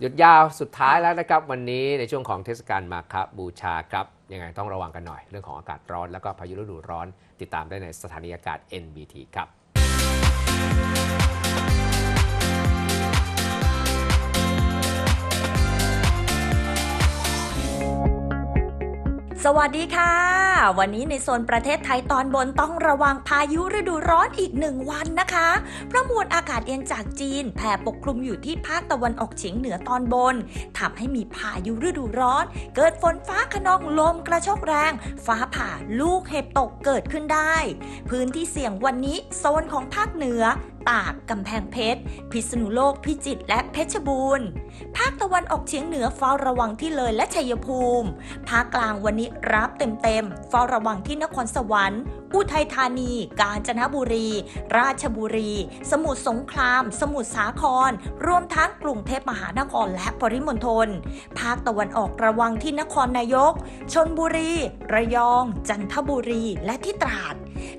หยุดยาวสุดท้ายแล้วนะครับ วันนี้ในช่วงของเทศกาลมาคบูชาครับ ยังไงต้องระวังกันหน่อยเรื่องของอากาศร้อน แล้วก็พายุฤดูร้อน ติดตามได้ในสถานีอากาศ NBT ครับสวัสดีค่ะ วันนี้ในโซนประเทศไทยตอนบนต้องระวังพายุฤดูร้อนอีกหนึ่งวันนะคะ เพราะมวลอากาศเย็นจากจีนแผ่ปกคลุมอยู่ที่ภาคตะวันออกเฉียงเหนือตอนบนทำให้มีพายุฤดูร้อน เกิดฝนฟ้าขนองลมกระโชกแรง ฟ้าผ่าลูกเห็บตกเกิดขึ้นได้ พื้นที่เสี่ยงวันนี้โซนของภาคเหนือ ตาก กำแพงเพชร พิษณุโลก พิจิตร และเพชรบูรณ์ ภาคตะวันออกเฉียงเหนือเฝ้าระวังที่เลยและชัยภูมิ ภาคกลางวันนี้รับเต็มๆเฝ้าระวังที่นครสวรรค์อุทัยธานี กาญจนบุรี ราชบุรี สมุทรสงคราม สมุทรสาคร รวมทั้งกรุงเทพมหานครและปริมณฑล ภาคตะวันออกระวังที่นครนายก ชนบุรี ระยอง จันทบุรี และที่ตราด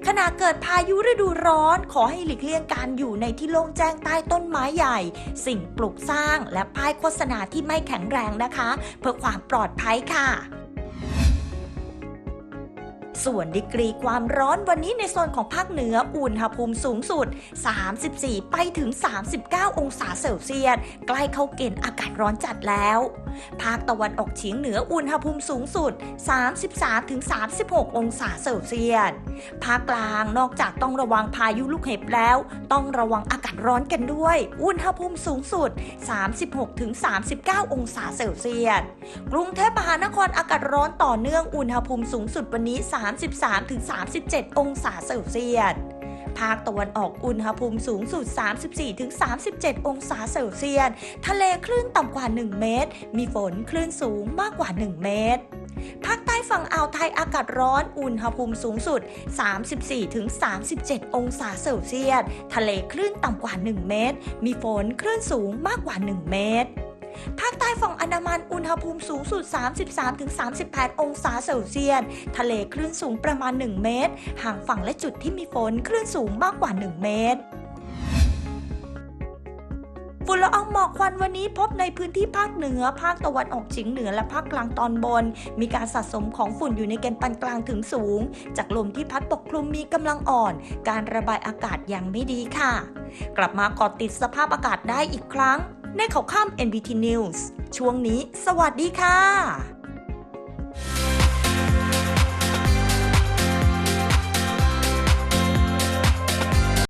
ขณะเกิดพายุฤดูร้อน ขอให้หลีกเลี่ยงการอยู่ในที่โล่งแจ้งใต้ต้นไม้ใหญ่ สิ่งปลูกสร้างและป้ายโฆษณาที่ไม่แข็งแรงนะคะ เพื่อความปลอดภัยค่ะ ส่วนดีกรีความร้อนวันนี้ในโซนของภาคเหนืออุณหภูมิสูงสุด 34 ไปถึง 39 องศาเซลเซียส ใกล้เข้าเกณฑ์อากาศร้อนจัดแล้ว ภาคตะวันออกเฉียงเหนืออุณหภูมิสูงสุด 33ถึง36 องศาเซลเซียส ภาคกลางนอกจากต้องระวังพายุลูกเห็บแล้ว ต้องระวังอากาศร้อนกันด้วย อุณหภูมิสูงสุด 36ถึง39 องศาเซลเซียส กรุงเทพมหานครอากาศร้อนต่อเนื่องอุณหภูมิสูงสุดวันนี้3 33-37 องศาเซลเซียส ภาคตะวันออกอุณหภูมิสูงสุด 34-37 องศาเซลเซียส ทะเลคลื่นต่ำกว่า 1 เมตร มีฝนคลื่นสูงมากกว่า 1 เมตรภาคใต้ฝั่งอ่าวไทยอากาศร้อน อุณหภูมิสูงสุด 34-37 องศาเซลเซียส ทะเลคลื่นต่ำกว่า 1 เมตร มีฝนคลื่นสูงมากกว่า 1 เมตรภา ต้ฝั่งอันดามันอุณหภูมิสูงสุด 33-38 องศาเซลเซียส ทะเลคลื่นสูงประมาณ 1 เมตร ห่างฝั่งและจุดที่มีฝนคลื่นสูงมากกว่า 1 เมตรฝุ่นละอองหมอกควันวันนี้พบในพื้นที่ภาคเหนือ ภาคตะวันออกเฉียงเหนือและภาคกลางตอนบน มีการสะสมของฝุ่นอยู่ในเกณฑ์ปานกลางถึงสูง จากลมที่พัดปกคลุมมีกำลังอ่อน การระบายอากาศยังไม่ดีค่ะ กลับมาเกาะติดสภาพอากาศได้อีกครั้ง ในข่าวข้าม NBT News ช่วงนี้ สวัสดีค่ะ